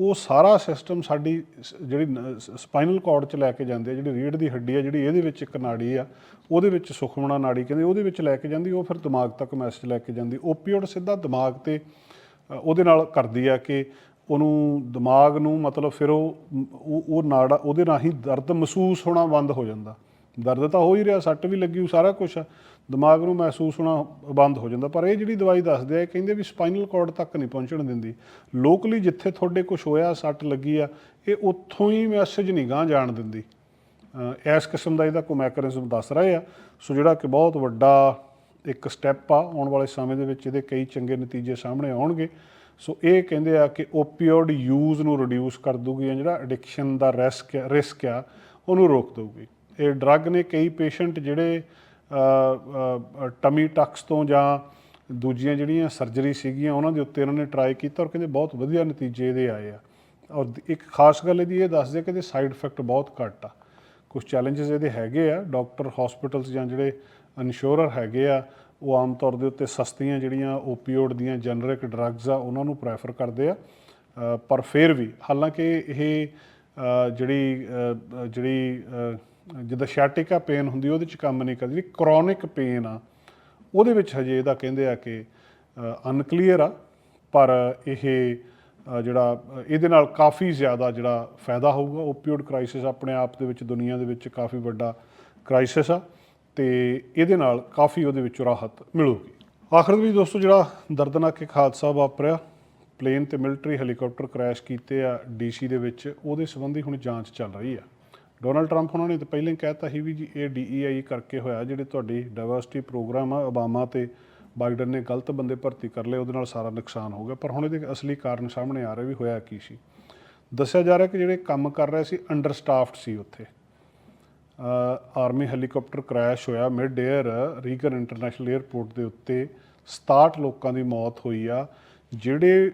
ਉਹ ਸਾਰਾ ਸਿਸਟਮ ਸਾਡੀ ਸ- ਜਿਹੜੀ ਸਪਾਈਨਲ ਕਾਰਡ 'ਚ ਲੈ ਕੇ ਜਾਂਦੇ ਆ ਜਿਹੜੀ ਰੀੜ ਦੀ ਹੱਡੀ ਆ ਜਿਹੜੀ ਇਹਦੇ ਵਿੱਚ ਇੱਕ ਨਾੜੀ ਆ, ਉਹਦੇ ਵਿੱਚ ਸੁਖਮਣਾ ਨਾੜੀ ਕਹਿੰਦੇ, ਉਹਦੇ ਵਿੱਚ ਲੈ ਕੇ ਜਾਂਦੀ, ਉਹ ਫਿਰ ਦਿਮਾਗ ਤੱਕ ਮੈਸੇਜ ਲੈ ਕੇ ਜਾਂਦੀ। ਓਪੀਓਡ ਸਿੱਧਾ ਦਿਮਾਗ ਤੇ ਉਹਦੇ ਨਾਲ ਕਰਦੀ ਆ ਕਿ ਉਹਨੂੰ ਦਿਮਾਗ ਨੂੰ ਮਤਲਬ ਫਿਰ ਉਹ ਉਹ ਨਾੜਾ, ਉਹਦੇ ਰਾਹੀਂ ਦਰਦ ਮਹਿਸੂਸ ਹੋਣਾ ਬੰਦ ਹੋ ਜਾਂਦਾ। ਦਰਦ ਤਾਂ ਹੋ ਹੀ ਰਿਹਾ, ਸੱਟ ਵੀ ਲੱਗੀ ਉਹ ਸਾਰਾ ਕੁਝ ਆ। ਦਿਮਾਗ ਨੂੰ ਮਹਿਸੂਸ ਹੋਣਾ ਬੰਦ ਹੋ ਜਾਂਦਾ। ਪਰ ਇਹ ਜਿਹੜੀ ਦਵਾਈ ਦੱਸਦੇ ਆ, ਇਹ ਕਹਿੰਦੇ ਵੀ ਸਪਾਈਨਲ ਕਾਰਡ ਤੱਕ ਨਹੀਂ ਪਹੁੰਚਣ ਦਿੰਦੀ। ਲੋਕਲੀ ਜਿੱਥੇ ਤੁਹਾਡੇ ਕੁਝ ਹੋਇਆ, ਸੱਟ ਲੱਗੀ ਆ, ਇਹ ਉੱਥੋਂ ਹੀ ਮੈਸੇਜ ਨਹੀਂ ਗਾਂ ਜਾਣ ਦਿੰਦੀ। ਇਸ ਕਿਸਮ ਦਾ ਇਹਦਾ ਕੋਈ ਮੈਕੈਨਿਜ਼ਮ ਦੱਸ ਰਹੇ ਆ। ਸੋ ਜਿਹੜਾ ਕਿ ਬਹੁਤ ਵੱਡਾ ਇੱਕ ਸਟੈਪ ਆ, ਆਉਣ ਵਾਲੇ ਸਮੇਂ ਦੇ ਵਿੱਚ ਇਹਦੇ ਕਈ ਚੰਗੇ ਨਤੀਜੇ ਸਾਹਮਣੇ ਆਉਣਗੇ। ਸੋ ਇਹ ਕਹਿੰਦੇ ਆ ਕਿ ਓਪੀਓਇਡ ਯੂਜ਼ ਨੂੰ ਰਿਡਿਊਸ ਕਰ ਦੂਗੀ ਜਾਂ ਜਿਹੜਾ ਐਡਿਕਸ਼ਨ ਦਾ ਰਿਸਕ ਰਿਸਕ ਆ, ਉਹਨੂੰ ਰੋਕ ਦਊਗੀ। ਇਹ ਡਰੱਗ ਨੇ ਕਈ ਪੇਸ਼ੈਂਟ ਜਿਹੜੇ ਟਮੀ ਟਕਸ ਤੋਂ ਜਾਂ ਦੂਜੀਆਂ ਜਿਹੜੀਆਂ ਸਰਜਰੀ ਸੀਗੀਆਂ, ਉਹਨਾਂ ਦੇ ਉੱਤੇ ਇਹਨਾਂ ਨੇ ਟਰਾਈ ਕੀਤਾ ਔਰ ਕਹਿੰਦੇ ਬਹੁਤ ਵਧੀਆ ਨਤੀਜੇ ਇਹਦੇ ਆਏ ਆ। ਔਰ ਇੱਕ ਖਾਸ ਗੱਲ ਇਹਦੀ ਇਹ ਦੱਸਦੇ ਕਿ ਇਹਦੇ ਸਾਈਡ ਇਫੈਕਟ ਬਹੁਤ ਘੱਟ ਆ। ਕੁਝ ਚੈਲੰਜਸ ਇਹਦੇ ਹੈਗੇ ਆ ਡਾਕਟਰ ਹਸਪੀਟਲਸ ਜਾਂ ਜਿਹੜੇ ਇਨਸ਼ੋਰਰ ਹੈਗੇ ਆ, ਉਹ ਆਮ ਤੌਰ ਦੇ ਉੱਤੇ ਸਸਤੀਆਂ ਜਿਹੜੀਆਂ ਓਪੀਓਡ ਦੀਆਂ ਜੈਨਰਿਕ ਡਰੱਗਸ ਆ, ਉਹਨਾਂ ਨੂੰ ਪ੍ਰੈਫਰ ਕਰਦੇ ਆ। ਪਰ ਫਿਰ ਵੀ ਹਾਲਾਂਕਿ ਇਹ ਜਿਹੜੀ ਜਿਹੜੀ ਜਿੱਦਾਂ ਸ਼ੈਟਿਕਾ ਪੇਨ ਹੁੰਦੀ, ਉਹਦੇ ਚ ਕੰਮ ਨਹੀਂ ਕਰਦੀ, ਜਿਹੜੀ ਕ੍ਰੋਨਿਕ ਪੇਨ ਆ, ਉਹਦੇ ਵਿੱਚ ਹਜੇ ਇਹਦਾ ਕਹਿੰਦੇ ਆ ਕਿ ਅਨਕਲੀਅਰ ਆ, ਪਰ ਇਹ ਜਿਹੜਾ, ਇਹਦੇ ਨਾਲ ਕਾਫੀ ਜ਼ਿਆਦਾ ਜਿਹੜਾ ਫਾਇਦਾ ਹੋਊਗਾ ਓਪੀਓਡ ਕ੍ਰਾਈਸਿਸ ਆਪਣੇ ਆਪ ਦੇ ਵਿੱਚ, ਦੁਨੀਆ ਦੇ ਵਿੱਚ ਕਾਫੀ ਵੱਡਾ ਕ੍ਰਾਈਸਿਸ ਆ, ਤੇ ਇਹਦੇ ਨਾਲ ਕਾਫੀ ਉਹਦੇ ਵਿੱਚੋਂ ਰਾਹਤ ਮਿਲੂਗੀ। ਆਖਰ ਵਿੱਚ ਦੋਸਤੋ, ਜਿਹੜਾ ਦਰਦਨਾਕ ਇੱਕ ਹਾਦਸਾ ਵਾਪਰਿਆ ਪਲੇਨ ਤੇ ਮਿਲਟਰੀ ਹੈਲੀਕਾਪਟਰ ਕ੍ਰੈਸ਼ ਕੀਤੇ ਆ ਡੀਸੀ ਦੇ ਵਿੱਚ, ਉਹਦੇ ਸੰਬੰਧੀ ਹੁਣ ਜਾਂਚ ਚੱਲ ਰਹੀ ਆ। ਡੋਨਲਡ ਟਰੰਪ ਉਹਨਾਂ ਨੇ ਤਾਂ ਪਹਿਲਾਂ ਹੀ ਕਹਿਤਾ ਸੀ ਵੀ ਜੀ ਇਹ ਡੀਈਆਈ ਕਰਕੇ ਹੋਇਆ, ਜਿਹੜੇ ਤੁਹਾਡੀ ਡਾਇਵਰਸਿਟੀ ਪ੍ਰੋਗਰਾਮ ਆ, ਓਬਾਮਾ ਤੇ ਬਾਈਡਨ ਨੇ ਗਲਤ ਬੰਦੇ ਭਰਤੀ ਕਰ ਲਏ, ਉਹਦੇ ਨਾਲ ਸਾਰਾ ਨੁਕਸਾਨ ਹੋ ਗਿਆ। ਪਰ ਹੁਣ ਇਹਦੇ ਅਸਲੀ ਕਾਰਨ ਸਾਹਮਣੇ ਆ ਰਿਹਾ ਵੀ ਹੋਇਆ ਕੀ ਸੀ। ਦੱਸਿਆ ਜਾ ਰਿਹਾ ਕਿ ਜਿਹੜੇ ਕੰਮ ਕਰ ਰਹੇ ਸੀ ਅੰਡਰ ਸਟਾਫਡ ਸੀ ਉੱਥੇ। ਆਰਮੀ ਹੈਲੀਕਾਪਟਰ ਕ੍ਰੈਸ਼ ਹੋਇਆ, mid air Reagan international airport ਦੇ ਉੱਤੇ 67 ਲੋਕਾਂ ਦੀ ਮੌਤ ਹੋਈ ਆ, ਜਿਹੜੇ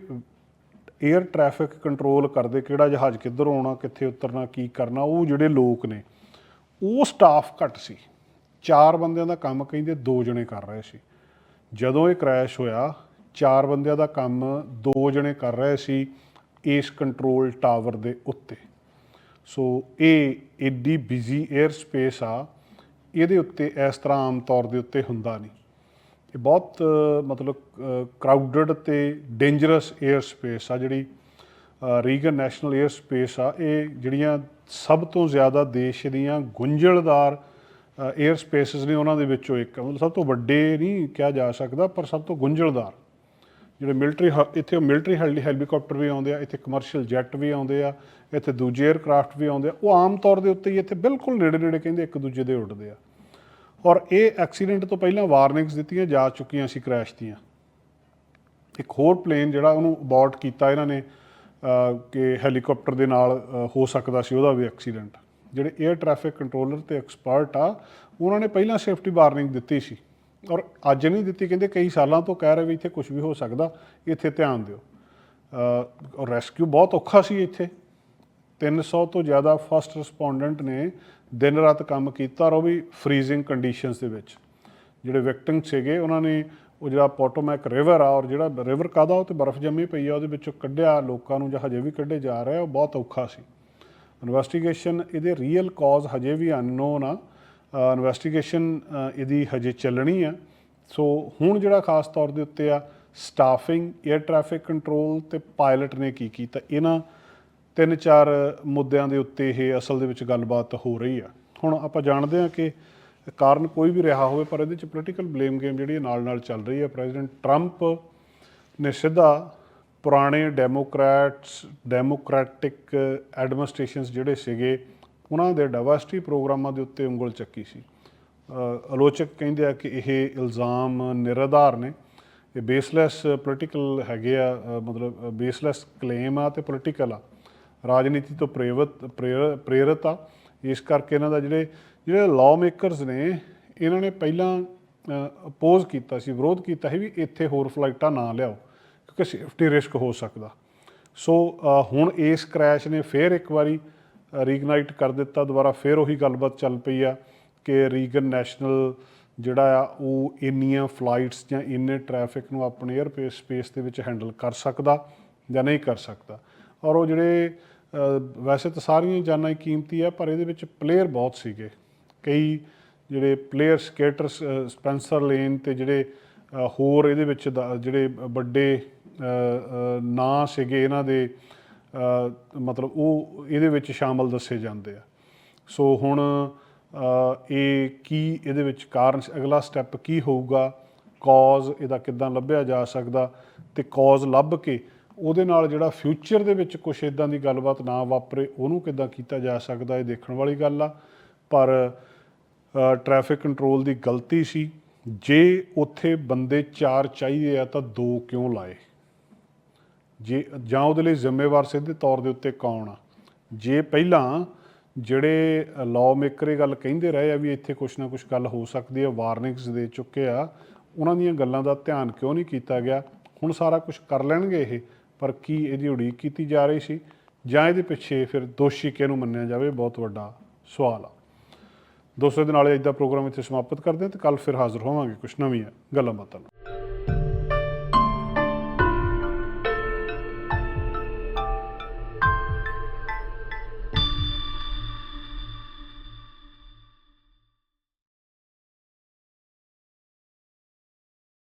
에ਅਰ ਟ੍ਰੈਫਿਕ ਕੰਟਰੋਲ ਕਰਦੇ, ਕਿਹੜਾ ਜਹਾਜ਼ ਕਿੱਧਰ ਆਉਣਾ, ਕਿੱਥੇ ਉਤਰਨਾ, ਕੀ ਕਰਨਾ, ਉਹ ਜਿਹੜੇ ਲੋਕ ਨੇ, ਉਹ ਸਟਾਫ ਘੱਟ ਸੀ। ਚਾਰ ਬੰਦਿਆਂ ਦਾ ਕੰਮ ਕਹਿੰਦੇ ਦੋ ਜਣੇ ਕਰ ਰਹੇ ਸੀ। ਜਦੋਂ ਇਹ ਕ੍ਰੈਸ਼ ਹੋਇਆ, ਚਾਰ ਬੰਦਿਆਂ ਦਾ ਕੰਮ ਦੋ ਜਣੇ ਕਰ ਰਹੇ ਸੀ ਇਸ ਕੰਟਰੋਲ ਟਾਵਰ ਦੇ ਉੱਤੇ। ਸੋ ਇਹ ਏਡੀ ਬਿਜ਼ੀ 에ਅਰ ਸਪੇਸ ਆ, ਇਹਦੇ ਉੱਤੇ ਇਸ ਤਰ੍ਹਾਂ ਆਮ ਤੌਰ ਦੇ ਉੱਤੇ ਹੁੰਦਾ ਨਹੀਂ। ਇਹ ਬਹੁਤ ਮਤਲਬ ਕਰਾਊਡਡ ਤੇ ਡੇਂਜਰਸ 에ਅਰ ਸਪੇਸ ਆ ਜਿਹੜੀ ਰੀਗਨ ਨੈਸ਼ਨਲ 에ਅਰ ਸਪੇਸ ਆ, ਇਹ ਜਿਹੜੀਆਂ ਸਭ ਤੋਂ ਜ਼ਿਆਦਾ ਦੇਸ਼ ਦੀਆਂ ਗੁੰਝਲਦਾਰ 에ਅਰ ਸਪੇਸਸ ਨੇ ਉਹਨਾਂ ਦੇ ਵਿੱਚੋਂ ਇੱਕ ਮਤਲਬ ਸਭ ਤੋਂ ਵੱਡੇ ਨਹੀਂ ਕਿਹਾ ਜਾ ਸਕਦਾ, ਪਰ ਸਭ ਤੋਂ ਗੁੰਝਲਦਾਰ। ਜਿਹੜੇ ਮਿਲਟਰੀ ਇੱਥੇ ਮਿਲਟਰੀ ਹੈਲੀਕਾਪਟਰ ਵੀ ਆਉਂਦੇ ਆ, ਇੱਥੇ ਕਮਰਸ਼ੀਅਲ ਜੈੱਟ ਵੀ ਆਉਂਦੇ ਆ, ਇੱਥੇ ਦੂਜੇ 에ਅਰਕ੍ਰਾਫਟ ਵੀ ਆਉਂਦੇ ਆ। ਉਹ ਆਮ ਤੌਰ ਦੇ ਉੱਤੇ ਹੀ ਇੱਥੇ ਬਿਲਕੁਲ ਨੇੜੇ ਨੇੜੇ ਕਹਿੰਦੇ ਇੱਕ ਦੂਜੇ ਦੇ ਉੱਡਦੇ ਆ। ਔਰ ਇਹ ਐਕਸੀਡੈਂਟ ਤੋਂ ਪਹਿਲਾਂ ਵਾਰਨਿੰਗਸ ਦਿੱਤੀਆਂ ਜਾ ਚੁੱਕੀਆਂ ਸੀ ਕ੍ਰੈਸ਼ ਦੀਆਂ। ਇੱਕ ਹੋਰ ਪਲੇਨ ਜਿਹੜਾ ਉਹਨੂੰ ਅਬੋਰਟ ਕੀਤਾ ਇਹਨਾਂ ਨੇ ਕਿ ਹੈਲੀਕਾਪਟਰ ਦੇ ਨਾਲ ਹੋ ਸਕਦਾ ਸੀ ਉਹਦਾ ਵੀ ਐਕਸੀਡੈਂਟ। ਜਿਹੜੇ 에ਅਰ ਟ੍ਰੈਫਿਕ ਕੰਟਰੋਲਰ ਤੇ ਐਕਸਪਰਟ ਆ, ਉਹਨਾਂ ਨੇ ਪਹਿਲਾਂ ਸੇਫਟੀ ਵਾਰਨਿੰਗ ਦਿੱਤੀ ਸੀ। ਔਰ ਅੱਜ ਨਹੀਂ ਦਿੱਤੀ, ਕਹਿੰਦੇ ਕਈ ਸਾਲਾਂ ਤੋਂ ਕਹਿ ਰਹੇ ਵੀ ਇੱਥੇ ਕੁਝ ਵੀ ਹੋ ਸਕਦਾ, ਇੱਥੇ ਧਿਆਨ ਦਿਓ। ਰੈਸਕਿਊ ਬਹੁਤ ਔਖਾ ਸੀ ਇੱਥੇ। 300 ਤੋਂ ਜ਼ਿਆਦਾ ਫਸਟ ਰਿਸਪੋਂਡੈਂਟ ਨੇ ਦਿਨ ਰਾਤ ਕੰਮ ਕੀਤਾ ਔਰ ਉਹ ਵੀ ਫਰੀਜ਼ਿੰਗ ਕੰਡੀਸ਼ਨਸ ਦੇ ਵਿੱਚ। ਜਿਹੜੇ ਵਿਕਟਿਮ ਸੀਗੇ, ਉਹਨਾਂ ਨੇ ਉਹ ਜਿਹੜਾ ਪੋਟੋਮੈਕ ਰਿਵਰ ਆ ਔਰ ਜਿਹੜਾ ਰਿਵਰ ਕਾਦਾ ਉਹ ਤੇ ਬਰਫ਼ ਜੰਮੀ ਪਈ ਆ, ਉਹਦੇ ਵਿੱਚੋਂ ਕੱਢਿਆ, ਲੋਕਾਂ ਨੂੰ ਜਾਂ ਹਜੇ ਵੀ ਕੱਢੇ ਜਾ ਰਿਹਾ ਉਹ ਬਹੁਤ ਔਖਾ ਸੀ। ਇਨਵੈਸਟੀਗੇਸ਼ਨ ਇਹਦੇ ਰੀਅਲ ਕਾਜ਼ ਹਜੇ ਵੀ ਅਨਨੋਨ ਆ। ਇਨਵੈਸਟੀਗੇਸ਼ਨ ਇਹਦੀ ਹਜੇ ਚੱਲਣੀ ਆ। ਸੋ ਹੁਣ ਜਿਹੜਾ ਖਾਸ ਤੌਰ ਦੇ ਉੱਤੇ ਆ ਸਟਾਫਿੰਗ 에ਅਰ ਟ੍ਰੈਫਿਕ ਕੰਟਰੋਲ ਤੇ ਪਾਇਲਟ ਨੇ ਕੀ ਕੀਤਾ, ਇਹਨਾਂ ਤਿੰਨ ਚਾਰ ਮੁੱਦਿਆਂ ਦੇ ਉੱਤੇ ਇਹ ਅਸਲ ਦੇ ਵਿੱਚ ਗੱਲਬਾਤ ਹੋ ਰਹੀ ਆ। ਹੁਣ ਆਪਾਂ ਜਾਣਦੇ ਹਾਂ ਕਿ ਕਾਰਨ ਕੋਈ ਵੀ ਰਿਹਾ ਹੋਵੇ, ਪਰ ਇਹਦੇ ਚ ਪੋਲੀਟੀਕਲ ਬਲੇਮ ਗੇਮ ਜਿਹੜੀ ਨਾਲ ਨਾਲ ਚੱਲ ਰਹੀ ਹੈ ਪ੍ਰੈਜ਼ੀਡੈਂਟ ਟਰੰਪ ਨੇ ਸਿੱਧਾ ਪੁਰਾਣੇ ਡੈਮੋਕ੍ਰੈਟਸ ਡੈਮੋਕ੍ਰੈਟਿਕ ਐਡਮਿਨਿਸਟ੍ਰੇਸ਼ਨਸ ਜਿਹੜੇ ਸੀਗੇ, ਉਹਨਾਂ ਦੇ ਡਾਇਵਰਸਿਟੀ ਪ੍ਰੋਗਰਾਮਾਂ ਦੇ ਉੱਤੇ ਉਂਗਲ ਚੱਕੀ ਸੀ। ਆਲੋਚਕ ਕਹਿੰਦੇ ਆ ਕਿ ਇਹ ਇਲਜ਼ਾਮ ਨਿਰਧਾਰ ਨੇ। ਇਹ ਬੇਸਲੈਸ ਪੋਲੀਟੀਕਲ ਹੈਗੇ ਆ ਮਤਲਬ ਬੇਸਲੈਸ ਕਲੇਮ ਆ ਤੇ ਪੋਲੀਟੀਕਲ ਆ। ਰਾਜਨੀਤੀ ਤੋਂ ਪ੍ਰੇਰਿਤ ਪ੍ਰੇਰ- ਪ੍ਰੇਰਿਤ ਆ। ਇਸ ਕਰਕੇ ਇਹਨਾਂ ਦਾ ਜਿਹੜੇ ਜਿਹੜੇ ਲਾਅ ਮੇਕਰਸ ਨੇ, ਇਹਨਾਂ ਨੇ ਪਹਿਲਾਂ ਅਪੋਜ਼ ਕੀਤਾ ਸੀ, ਵਿਰੋਧ ਕੀਤਾ ਸੀ ਵੀ ਇੱਥੇ ਹੋਰ ਫਲਾਈਟਾਂ ਨਾ ਲਿਆਓ, ਕਿਉਂਕਿ ਸੇਫਟੀ ਰਿਸਕ ਹੋ ਸਕਦਾ। ਸੋ ਹੁਣ ਇਸ ਕ੍ਰੈਸ਼ ਨੇ ਫੇਰ ਇੱਕ ਵਾਰੀ ਰੀਗਨਾਈਟ ਕਰ ਦਿੱਤਾ। ਦੁਬਾਰਾ ਫੇਰ ਉਹੀ ਗੱਲਬਾਤ ਚੱਲ ਪਈ ਆ ਕਿ ਰੀਗਨ ਨੈਸ਼ਨਲ ਜਿਹੜਾ ਆ, ਉਹ ਇੰਨੀਆਂ ਫਲਾਈਟਸ ਜਾਂ ਇੰਨੇ ਟ੍ਰੈਫਿਕ ਨੂੰ ਆਪਣੇ 에ਅਰ ਸਪੇਸ ਦੇ ਵਿੱਚ ਹੈਂਡਲ ਕਰ ਸਕਦਾ ਜਾਂ ਨਹੀਂ ਕਰ ਸਕਦਾ। ਔਰ ਉਹ ਜਿਹੜੇ ਵੈਸੇ ਤਾਂ ਸਾਰੀਆਂ ਜਾਨਾਂ ਹੀ ਕੀਮਤੀ ਆ, ਪਰ ਇਹਦੇ ਵਿੱਚ ਪਲੇਅਰ ਬਹੁਤ ਸੀਗੇ। ਕਈ ਜਿਹੜੇ ਪਲੇਅਰ ਸਕੇਟਰ ਸਪੈਂਸਰ ਲੇਨ ਤੇ ਜਿਹੜੇ ਹੋਰ ਇਹਦੇ ਵਿੱਚ ਦਾ- ਜਿਹੜੇ ਵੱਡੇ ਨਾਂ ਸੀਗੇ ਇਹਨਾਂ ਦੇ ਮਤਲਬ ਉਹ ਇਹਦੇ ਵਿੱਚ ਸ਼ਾਮਲ ਦੱਸੇ ਜਾਂਦੇ ਆ। ਸੋ ਹੁਣ ਇਹ ਕੀ ਇਹਦੇ ਵਿੱਚ ਕਾਰਨ ਅਗਲਾ ਸਟੈਪ ਕੀ ਹੋਊਗਾ? ਕੌਜ਼ ਇਹਦਾ ਕਿੱਦਾਂ ਲੱਭਿਆ ਜਾ ਸਕਦਾ? ਤੇ ਕੌਜ਼ ਲੱਭ ਕੇ ਉਹਦੇ ਨਾਲ ਜਿਹੜਾ ਫਿਊਚਰ ਦੇ ਵਿੱਚ ਕੁਝ ਇਦਾਂ ਦੀ ਗੱਲਬਾਤ ਨਾ ਵਾਪਰੇ, ਉਹਨੂੰ ਕਿੱਦਾਂ ਕੀਤਾ ਜਾ ਸਕਦਾ, ਇਹ ਦੇਖਣ ਵਾਲੀ ਗੱਲ ਆ। ਪਰ ਟ੍ਰੈਫਿਕ ਕੰਟਰੋਲ ਦੀ ਗਲਤੀ ਸੀ। ਜੇ ਉੱਥੇ ਬੰਦੇ ਚਾਰ ਚਾਹੀਦੇ ਆ ਤਾਂ ਦੋ ਕਿਉਂ ਲਾਏ? ਜੇ, ਜਾਂ ਉਹਦੇ ਲਈ ਜ਼ਿੰਮੇਵਾਰ ਸਿੱਧੇ ਤੌਰ ਦੇ ਉੱਤੇ ਕੌਣ ਆ? ਜੇ ਪਹਿਲਾਂ ਜਿਹੜੇ ਲਾਅ ਮੇਕਰ ਇਹ ਗੱਲ ਕਹਿੰਦੇ ਰਹੇ ਆ ਵੀ ਇੱਥੇ ਕੁਛ ਨਾ ਕੁਛ ਗੱਲ ਹੋ ਸਕਦੀ ਹੈ ਵਾਰਨਿੰਗਸ ਦੇ ਚੁੱਕੇ ਆ, ਉਹਨਾਂ ਦੀਆਂ ਗੱਲਾਂ ਦਾ ਧਿਆਨ ਕਿਉਂ ਨਹੀਂ ਕੀਤਾ ਗਿਆ? ਹੁਣ ਸਾਰਾ ਕੁਝ ਕਰ ਲੈਣਗੇ ਇਹ। ਪਰ ਕੀ ਇਹਦੀ ਉਡੀਕ ਕੀਤੀ ਜਾ ਰਹੀ ਸੀ? ਜਾਂ ਇਹਦੇ ਪਿੱਛੇ ਫਿਰ ਦੋਸ਼ੀ ਕਿਹਨੂੰ ਮੰਨਿਆ ਜਾਵੇ? ਬਹੁਤ ਵੱਡਾ ਸਵਾਲ ਆ। ਦੋਸਤੋ ਦੇ ਨਾਲ ਅੱਜ ਦਾ ਪ੍ਰੋਗਰਾਮ ਇੱਥੇ ਸਮਾਪਤ ਕਰਦੇ ਹਾਂ ਤੇ ਕੱਲ ਫਿਰ ਹਾਜ਼ਰ ਹੋਵਾਂਗੇ ਕੁਝ ਨਵੀਆਂ ਗੱਲਾਂ ਬਾਤਾਂ ਨਾਲ।